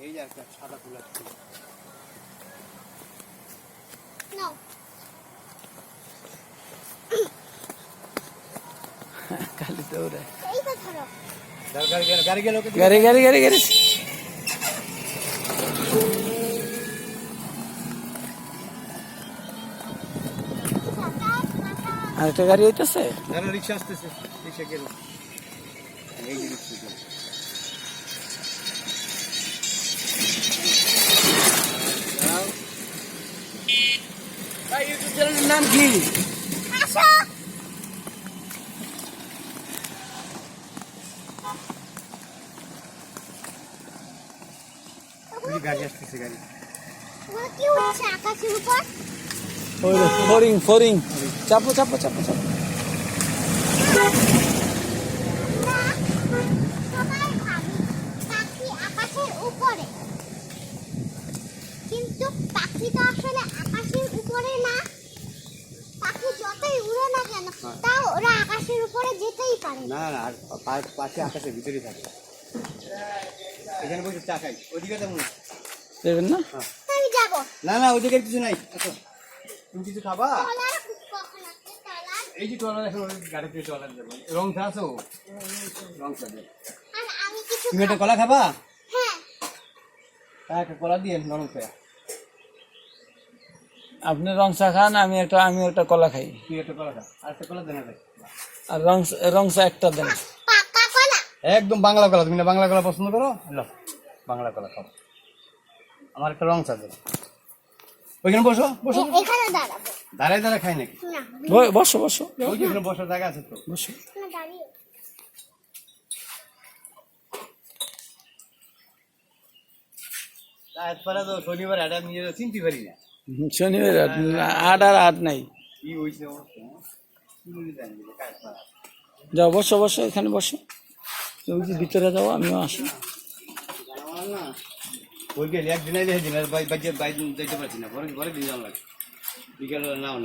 এই একটা সাদা ফুল খালি দৌড়ায় গাড়ি আরেকটা গাড়ি হইতেছে? রিক্সা আসতেছে। রিক্সা গেল। এই রিক্সা ভাই ইউটিউব চ্যানেলের নাম কি? গাড়ি আসতেছে গাড়ি। ফরিং ফরিং। চাপো চাপো চাপো চাপো। কিন্তু পাখি তো আসলে আকাশের উপরে না পাখি যতই উড়ে না কেন হ্যাঁ। তাও ওরা আকাশের উপরে যেতেই পারে না। না আর পা- পাশে আকাশের ভিতরে থাকে। এখানে বসে চা খাই। ওইদিকে তেমন দেবেন না? হ্যাঁ। আমি যাব। না না ওইদিকে কিছু নাই। আসো। তুমি কিছু খাবা? এই যে ট্রলার এখন গাড়িতে ট্রলার দেবো রং চা আছো রং চা তুমি একটা কলা খাবা? হ্যাঁ। হ্যাঁ একটা কলা দিয়ে নরম করে। আপনি রং চা খান আমি একটা আমি একটা কলা খাই। তুই একটা কলা খা আর একটা কলা আর রং রং চা একটা দেন। একদম বাংলা কলা তুমি না বাংলা কলা পছন্দ করো? লো বাংলা কলা খাও। আমার একটা রং চা দেবো ওইখানে বসো বসো। এ- এখানে দাঁড়াবো। দাঁড়ায় দাঁড়ায় খাই নাকি? বসো বসো। ওই যে এখানে বসার জায়গা আছে তো। বসো। তারপরে তো শনিবার এটা নিয়ে চিনতে পারি না। শনিবার আট আট আর আট নাই হ্যাঁ? যাও বসো বসো এখানে বসো যে ভিতরে যাও আমিও আসি একদিন আইলে সেদিন আর বাই বাজে বাই যাইতে পারছি না পরে পরে দিন যাওয়া লাগে বিকেল নাও না